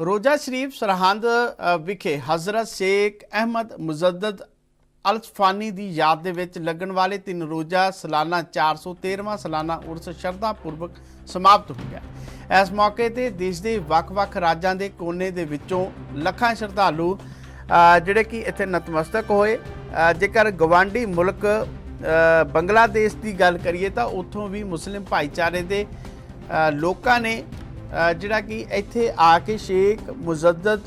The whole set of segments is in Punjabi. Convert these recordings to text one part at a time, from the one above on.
ਰੋਜ਼ਾ ਸ਼ਰੀਫ ਸਰਹੰਦ ਵਿਖੇ ਹਜ਼ਰਤ ਸ਼ੇਖ ਅਹਿਮਦ ਮੁਜੱਦਦ ਅਲਫਾਨੀ ਦੀ ਯਾਦ ਦੇ ਵਿੱਚ ਲੱਗਣ ਵਾਲੇ ਤਿੰਨ ਰੋਜ਼ਾ ਸਾਲਾਨਾ 413ਵਾਂ ਸਾਲਾਨਾ ਉਰਸ ਸ਼ਰਧਾ ਪੂਰਵਕ ਸਮਾਪਤ ਹੋ ਗਿਆ। ਇਸ ਮੌਕੇ ਤੇ ਦੇਸ਼ ਦੇ ਵੱਖ-ਵੱਖ ਰਾਜਾਂ ਦੇ ਕੋਨੇ ਦੇ ਵਿੱਚੋਂ ਲੱਖਾਂ ਸ਼ਰਧਾਲੂ ਜਿਹੜੇ ਕਿ ਇੱਥੇ ਨਤਮਸਤਕ ਹੋਏ। ਜੇਕਰ ਗਵਾਂਢੀ ਮੁਲਕ ਬੰਗਲਾਦੇਸ਼ ਦੀ ਗੱਲ ਕਰੀਏ ਤਾਂ ਉੱਥੋਂ ਵੀ ਮੁਸਲਿਮ ਭਾਈਚਾਰੇ ਦੇ ਲੋਕਾਂ ਨੇ ਜਿਹੜਾ ਕਿ ਇੱਥੇ ਆ ਕੇ ਸ਼ੇਖ ਮੁਜੱਦਦ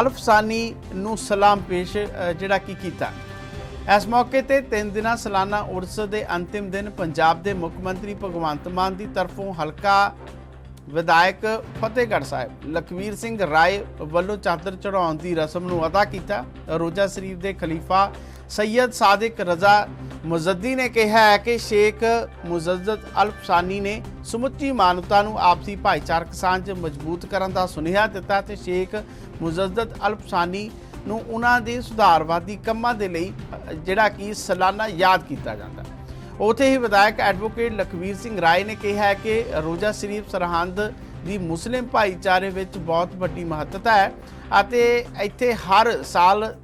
ਅਲਫਸਾਨੀ ਨੂੰ ਸਲਾਮ ਪੇਸ਼ ਜਿਹੜਾ ਕਿ ਕੀਤਾ। ਇਸ ਮੌਕੇ ਤੇ ਤਿੰਨ ਦਿਨਾਂ ਸਾਲਾਨਾ ਉਰਸ ਦੇ ਅੰਤਿਮ ਦਿਨ ਪੰਜਾਬ ਦੇ ਮੁੱਖ ਮੰਤਰੀ ਭਗਵੰਤ ਮਾਨ ਦੀ ਤਰਫੋਂ ਹਲਕਾ ਵਿਧਾਇਕ ਫਤਿਹਗੜ੍ਹ ਸਾਹਿਬ, ਲਖਵੀਰ ਸਿੰਘ ਰਾਏ ਵੱਲੋਂ ਚਾਦਰ ਚੜਾਉਣ ਦੀ ਰਸਮ ਨੂੰ ਅਦਾ ਕੀਤਾ। ਰੋਜ਼ਾ ਸ਼ਰੀਫ ਦੇ ਖਲੀਫਾ ਸੈਯਦ ਸਾਦਿਕ ਰਜ਼ਾ ਮੁਜ਼ੱਦੀ ਨੇ ਕਿਹਾ ਹੈ ਕਿ ਸ਼ੇਖ ਮੁਜ਼ੱਜ਼ਦ ਅਲਫਸਾਨੀ ਨੇ ਸਮੁੱਚੀ ਮਾਨਵਤਾ ਨੂੰ ਆਪਸੀ ਭਾਈਚਾਰਕ ਸਾਂਝ ਮਜ਼ਬੂਤ ਕਰਨ ਦਾ ਸੁਨੇਹਾ ਦਿੱਤਾ ਤੇ ਸ਼ੇਖ ਮੁਜ਼ੱਜ਼ਦ ਅਲਫਸਾਨੀ ਨੂੰ ਉਹਨਾਂ ਦੇ ਸੁਧਾਰਵਾਦੀ ਕੰਮਾਂ ਦੇ ਲਈ ਜਿਹੜਾ ਕਿ ਸਾਲਾਨਾ ਯਾਦ ਕੀਤਾ ਜਾਂਦਾ। ਉਥੇ ਹੀ ਵਿਧਾਇਕ ਐਡਵੋਕੇਟ ਲਖਵੀਰ ਸਿੰਘ ਰਾਏ ਨੇ ਕਿਹਾ ਕਿ ਰੋਜ਼ਾ ਸ਼ਰੀਫ ਸਰਹੰਦ ਦੀ ਮੁਸਲਿਮ ਭਾਈਚਾਰੇ ਵਿੱਚ ਬਹੁਤ ਵੱਡੀ ਮਹੱਤਤਾ ਹੈ ਅਤੇ ਇੱਥੇ ਹਰ ਸਾਲ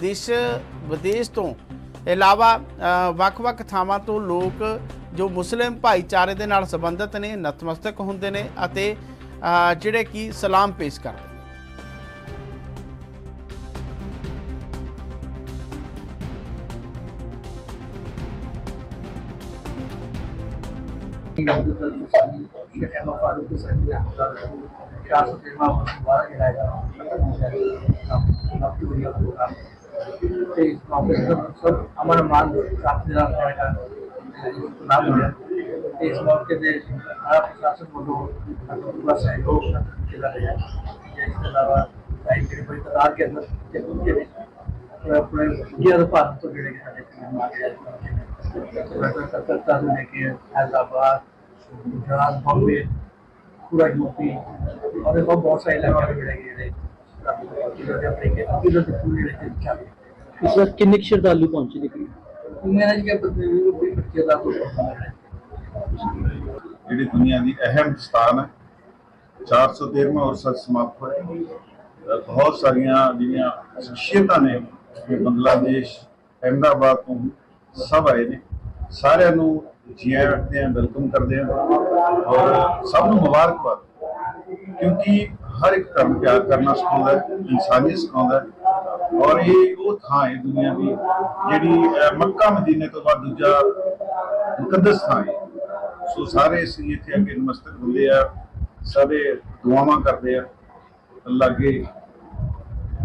ਦੇਸ਼ ਵਿਦੇਸ਼ ਤੋਂ ਇਲਾਵਾ ਵੱਖ-ਵੱਖ ਥਾਵਾਂ ਤੋਂ ਲੋਕ ਜੋ ਮੁਸਲਿਮ ਭਾਈਚਾਰੇ ਦੇ ਨਾਲ ਸੰਬੰਧਿਤ ਨੇ, ਨਤਮਸਤਕ ਹੁੰਦੇ ਨੇ ਅਤੇ ਜਿਹੜੇ ਕਿ ਸਲਾਮ ਪੇਸ਼ ਕਰਦੇ ਅਮਰ ਮਾਨ ਪ੍ਰਾਪਤ ਦਾ ਹੈਗਾ, ਨਾਮ ਹੋਇਆ। ਤੇ ਇਸ ਮੌਕੇ ਤੇ ਸਾਰਾ ਪ੍ਰਸ਼ਾਸਨ ਵੱਲੋਂ ਪੂਰਾ ਸਹਿਯੋਗ ਜਿਹੜਾ ਹੈ ਇਸ ਤੋਂ ਇਲਾਵਾ ਸਾਈਂ ਜਿਹੜੇ ਬੜੀ ਤਾਦਾਦ ਕੇ ਅੰਦਰ ਤੇ ਉਨਕੇ ਵਿੱਚ ਪੂਰੇ ਪੂਰੇ ਇੰਡੀਆ ਦੇ ਭਾਰਤ ਤੋਂ ਜਿਹੜੇ ਸਾਡੇ ਮਹਿਮਾਨ ਆ ਗਏ हैं कलकत्ता से लेके हैदराबाद गुजरात बॉम्बे पूरा यूपी और एक बहुत सारे इलाके में मिलेंगे इधर अफ्रीके इधर से पूरे इलाके में चल ਇਸ ਵਕਤ ਕਿੰਨੇ ਕੁ ਸ਼ਰਧਾਲੂ ਪਹੁੰਚੇ ਨੇ ਕਰੀਬ मैंने के बदले में कोई बच्चे का कोई ਜਿਹੜੀ ਦੁਨੀਆ ਦੀ ਅਹਿਮ ਸਥਾਨ ਹੈ 413ਵਾਂ ਉਰਸ ਅੱਜ ਸਮਾਪਤ ਹੋਇਆ ਅ, ਬਹੁਤ ਸਾਰੀਆਂ ਜਿਹੜੀਆਂ ਸ਼ਖਸੀਅਤਾਂ ਨੇ ਜੋ ਬੰਗਲਾਦੇਸ਼ ਅਹਿਮਦਾਬਾਦ ਤੋਂ ਸਭ ਆਏ ਨੇ। ਸਾਰਿਆਂ ਨੂੰ ਜੀ ਆਇਆਂ ਰੱਖਦੇ ਹਾਂ, ਵੈਲਕਮ ਕਰਦੇ ਹਾਂ। ਔਰ ਸਭ ਨੂੰ ਮੁਬਾਰਕਬਾਦ। ਕਿਉਂਕਿ ਹਰ ਇੱਕ ਧਰਮ ਪਿਆਰ ਕਰਨਾ ਸਿਖਾਉਂਦਾ ਹੈ, ਇਨਸਾਨੀਅਤ ਸਿਖਾਉਂਦਾ ਹੈ। ਔਰ ਇਹ ਉਹ ਥਾਂ ਹੈ ਦੁਨੀਆ ਦੀ ਜਿਹੜੀ ਮੱਕਾ ਮਦੀਨੇ ਤੋਂ ਬਾਅਦ ਦੂਜਾ ਮੁਕੱਦਸ ਥਾਂ ਹੈ। ਸੋ ਸਾਰੇ ਅਸੀਂ ਇੱਥੇ ਅੱਗੇ ਨਮਸਤਕ ਹੁੰਦੇ ਆ, ਸਾਰੇ ਦੁਆਵਾਂ ਕਰਦੇ ਆ ਅੱਲਾ ਅੱਗੇ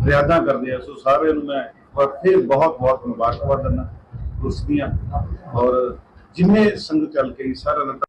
ਫਰਿਆਦਾਂ ਕਰਦੇ ਆ। ਸੋ ਸਾਰਿਆਂ ਨੂੰ ਮੈਂ ਇੱਕ ਵਾਰ ਫਿਰ ਬਹੁਤ ਬਹੁਤ ਮੁਬਾਰਕਬਾਦ ਦਿੰਦਾ। ਉਸ ਔਰ ਜਿੰਨੇ ਸੰਗ ਚੱਲ ਕੇ ਸਾਰਿਆਂ ਦਾ